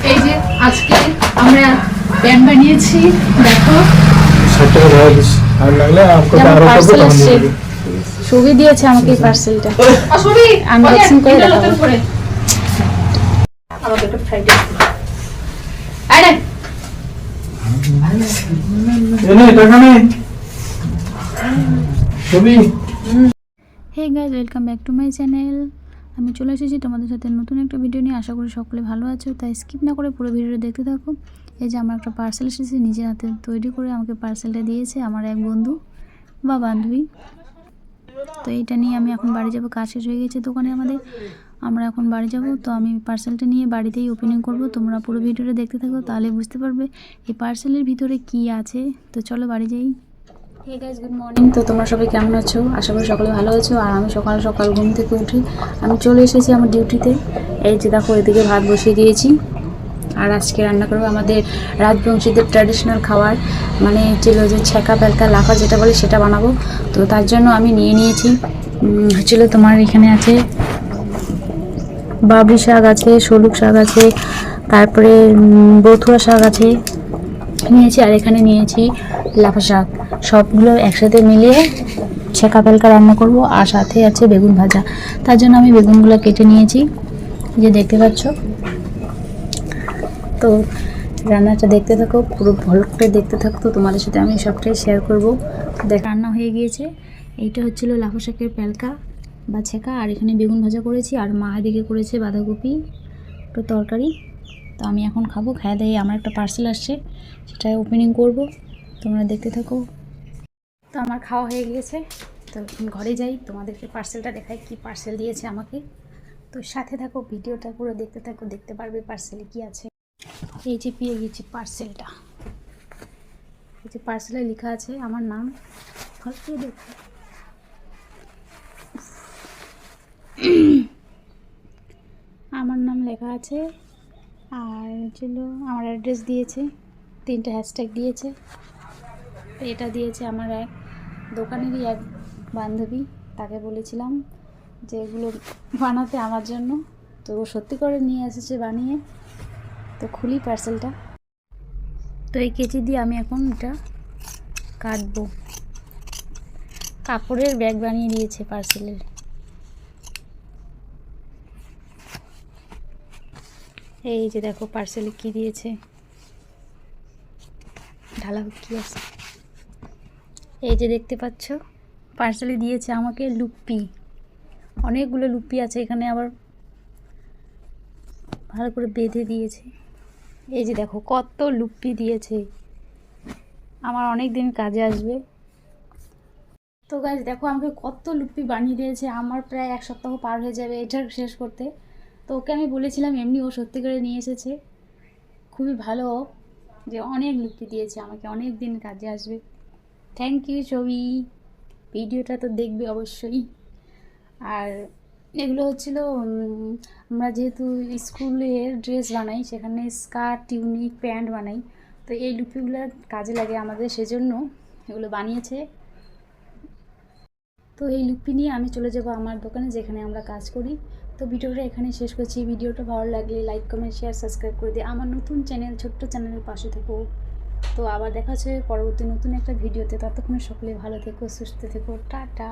এই যে আজকে আমরা প্যান্ট বানিয়েছি দেখো। ছবি দিয়েছে আমাকে পার্সেলটা Unboxing করে দেখাবো। আমাকে একটা ফ্রাইড আরে hey guys welcome back to my channel আমি চলে এসেছি তোমাদের সাথে নতুন একটা ভিডিও নিয়ে। আশা করি সকলে ভালো আছো, তাই স্কিপ না করে পুরো ভিডিওটা দেখতে থাকো। এই যে আমার একটা পার্সেল এসেছে, নিজের হাতে তৈরি করে আমাকে পার্সেলটা দিয়েছে আমার এক বন্ধু বা বান্ধবী। তো এইটা নিয়ে আমি এখন বাড়ি যাব, কাজ শেষ হয়ে গেছে দোকানে আমাদের। আমরা এখন বাড়ি যাব, তো আমি পার্সেলটা নিয়ে বাড়িতেই ওপেনিং করব। তোমরা পুরো ভিডিওটা দেখতে থাকো, তাহলে বুঝতে পারবে এই পার্সেলের ভিতরে কি আছে। তো চলো বাড়ি যাই। হে গাইজ গুড মর্নিং তো তোমরা সবাই কেমন আছো? আশা করি সকলে ভালো আছো। আর আমি সকাল সকাল ঘুম থেকে উঠি আমি চলে এসেছি আমার ডিউটিতে। এই যে দেখো, এদিকে ভাত বসিয়ে দিয়েছি। আর আজকে রান্না করব আমাদের রাজবংশীদের ট্র্যাডিশনাল খাবার। মানে ছিল যে ছেঁকা পেলকা লাফা যেটা বলে সেটা বানাবো। তো তার জন্য আমি নিয়ে নিয়েছি। হচ্ছিল তোমার এখানে আছে বাবরি শাক আছে, শলুক শাক আছে, তারপরে বথুয়া শাক আছে। নিয়েছি আর এখানে নিয়েছি লাফা শাক। সবগুলো একসাথে মিলিয়ে ছেঁকা পেলকা রান্না করব, আর সাথে আছে বেগুন ভাজা। তার জন্য আমি বেগুনগুলো কেটে নিয়েছি যে দেখতে পাচ্ছ। তো রান্নাটা দেখতে থাকো, পুরো ভালো করে দেখতে থাকো। তো তোমাদের সাথে আমি সবটাই শেয়ার করব। দেখ, রান্না হয়ে গিয়েছে। এইটা হচ্ছিল লাফা শাকের পেলকা বা ছেঁকা, আর এখানে বেগুন ভাজা করেছি, আর মা এদিকে করেছে বাঁধাকপি একটু তরকারি। তো আমি এখন খাব, খাওয়া দাওয়া, আমার একটা পার্সেল আসছে, সেটা ওপেনিং করব। তোমরা দেখতে থাকো। তো আমার খাওয়া হয়ে গিয়েছে। তো ঘরে যাই, তোমাদেরকে পার্সেলটা দেখাই কি পার্সেল দিয়েছে আমাকে। তো সাথে থাকো, ভিডিওটা পুরো দেখতে থাকো, দেখতে পারবে পার্সেলে কি আছে। এই যে পেয়ে গেছি পার্সেলটা এই যে পার্সেলে লেখা আছে আমার নাম দেখো। আমার নাম লেখা আছে, আর ছিল আমার অ্যাড্রেস দিয়েছে, তিনটে হ্যাশট্যাগ দিয়েছে। এটা দিয়েছে আমার এক। দোকানেরই এক বান্ধবী, তাকে বলেছিলাম যে এগুলো বানাতে আমার জন্য। তো ও সত্যি করে নিয়ে এসেছে বানিয়ে। তো খুলি পার্সেলটা তো এই কেচি দিয়ে আমি এখন এটা কাটবো। কাপড়ের ব্যাগ বানিয়ে দিয়েছে পার্সেলের এই যে দেখো পার্সেলে কি দিয়েছে। ঢালা কি আছে? এই যে দেখতে পাচ্ছ পার্সেলে দিয়েছে আমাকে লুপ্পি। অনেকগুলো লুপ্পি আছে এখানে আবার ভালো করে বেঁধে দিয়েছে। এই যে দেখো, কত লুপ্পি দিয়েছে। আমার অনেক দিন কাজে আসবে। তো গাছ দেখো আমাকে কত লুপ্পি বানিয়ে দিয়েছে। আমার প্রায় এক সপ্তাহ পার হয়ে যাবে এটা শেষ করতে। তো ওকে আমি বলেছিলাম, এমনি ও সত্যি করে নিয়ে এসেছে। খুবই ভালো যে অনেক লুপ্পি দিয়েছে আমাকে অনেক দিন কাজে আসবে। থ্যাংক ইউ ছবি ভিডিওটা তো দেখবে অবশ্যই। আর এগুলো হচ্ছিল আমরা যেহেতু স্কুলের ড্রেস বানাই, সেখানে স্কার্ট টিউনিক প্যান্ট বানাই, তো এই লুপিগুলো কাজে লাগে আমাদের সেজন্য। এগুলো বানিয়েছে। তো এই লুপি নিয়ে আমি চলে যাব আমার দোকানে যেখানে আমরা কাজ করি। তো ভিডিওটা এখানে শেষ করছি। ভিডিওটা ভালো লাগলে লাইক কমেন্ট শেয়ার সাবস্ক্রাইব করে দিয়ে আমার নতুন চ্যানেল ছোট্ট চ্যানেলের পাশে থেকো। তো আবার দেখা হচ্ছে পরবর্তী নতুন একটা ভিডিওতে। ততক্ষণে সকলে ভালো থেকো, সুস্থ থেকো, টাটা।